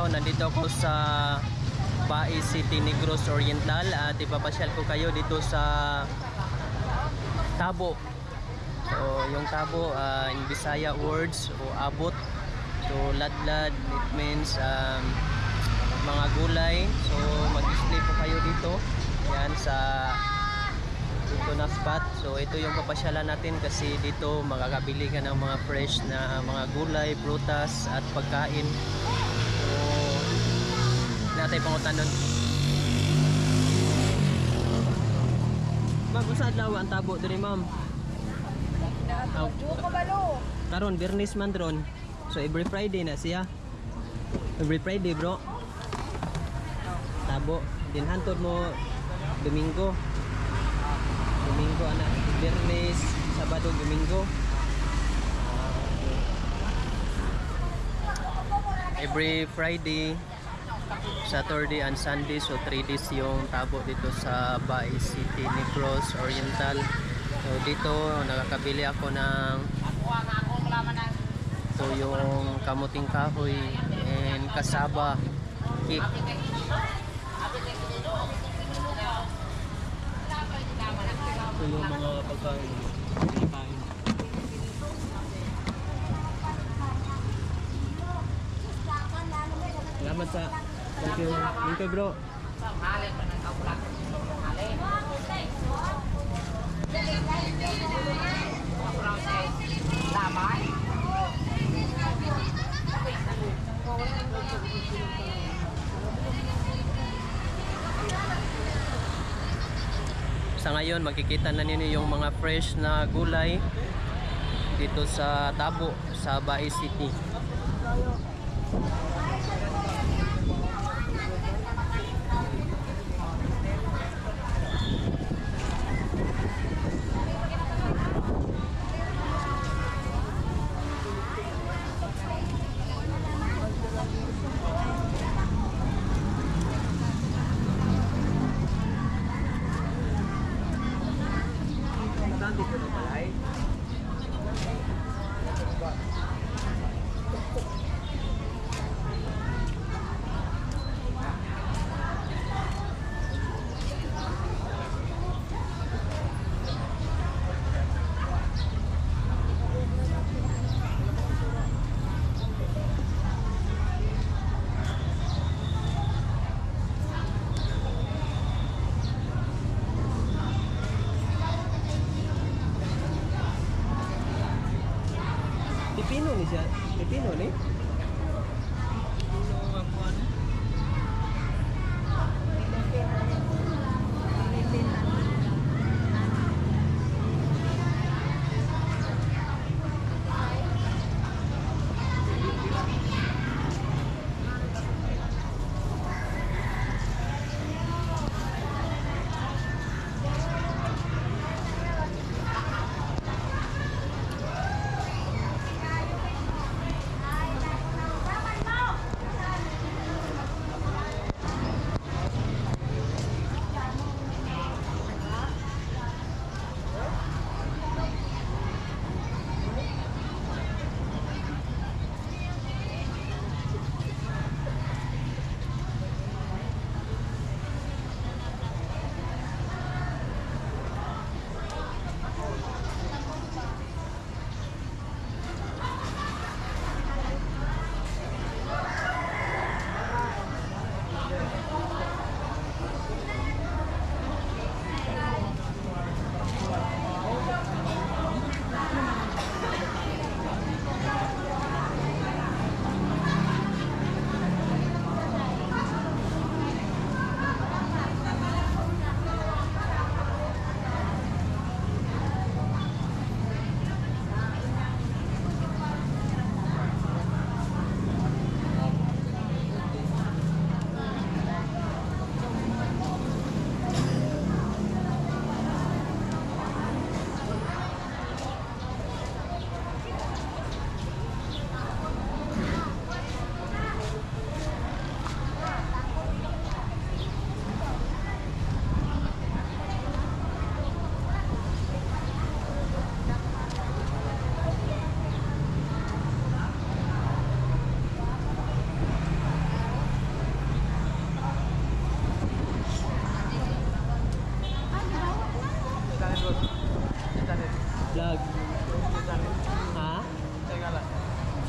araw, nandito ako sa Bai City Negros Oriental at ipapasyal ko kayo dito sa Tabo. So, yung Tabo ah, in Bisaya words o abot. So, ladlad it means um, mga gulay. So, mag-display po kayo dito. Yan sa dito na spot. So ito yung papasyalan natin kasi dito makakabili ka ng mga fresh na mga gulay, prutas at pagkain. So natay pangutan nun. Ma'am, usa adlaw ang tabo diri ma'am? Aw. Karon Bernis man dron. So every Friday na siya. Every Friday, bro. Tabo. Din hantod mo Domingo. Domingo ana, Bernes, Sabado, Domingo. Every Friday, Saturday and Sunday so 3 days yung tabo dito sa Bai City Negros Oriental. So dito nakakabili ako ng ito yung kamuting kahoy and kasaba cake. Ito yung mga. Pagkain. You bro. Sa ngayon makikita na ninyo yung mga fresh na gulay dito sa Tabo sa Bai City. Ni siya. Pipino ni?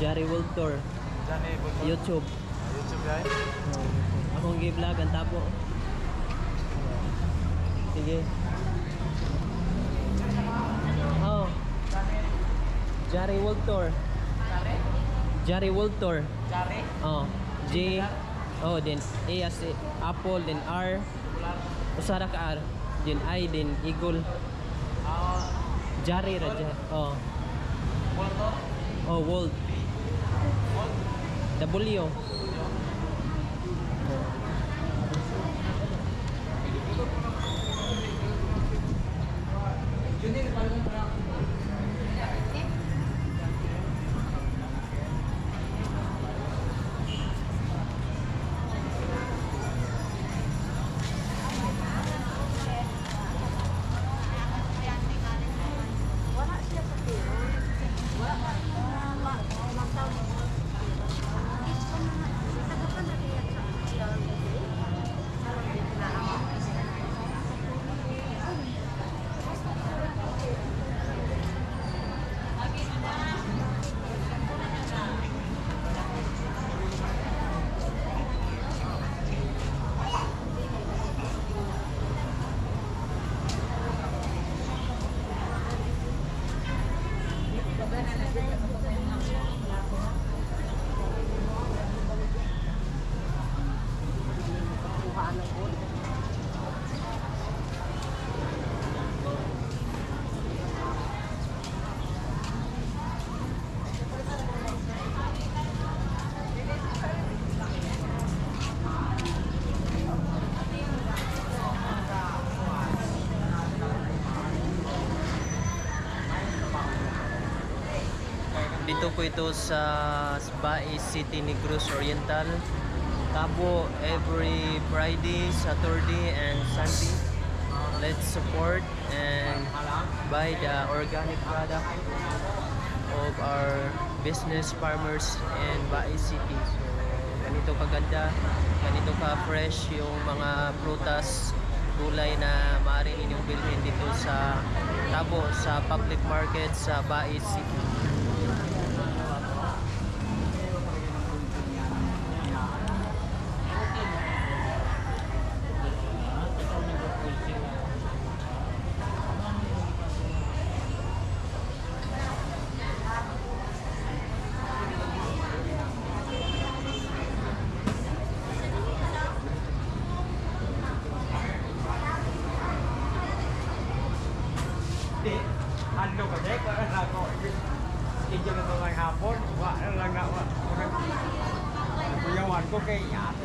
World Tour. Johnny Bulbul. YouTube. YouTube guys. Oh, akong gi-vlog ang tabo. Sige. Oh. Jari World Tour. Jari World Tour. Jari. Oh. J. Oh, then A as i- Apple, then R. Usara ka R. Then I, then Eagle. Ah, Jari ra. Oh. Bulto. Oh, World. W. Dito po ito sa Bae City Negros Oriental. Tabo every Friday, Saturday, and Sunday. Let's support and buy the organic product of our business farmers in Bae City. Ganito kaganda, ganito ka-fresh yung mga prutas, gulay na maaari ninyong bilhin dito sa Tabo, sa public market sa Bae City. Okay, yeah.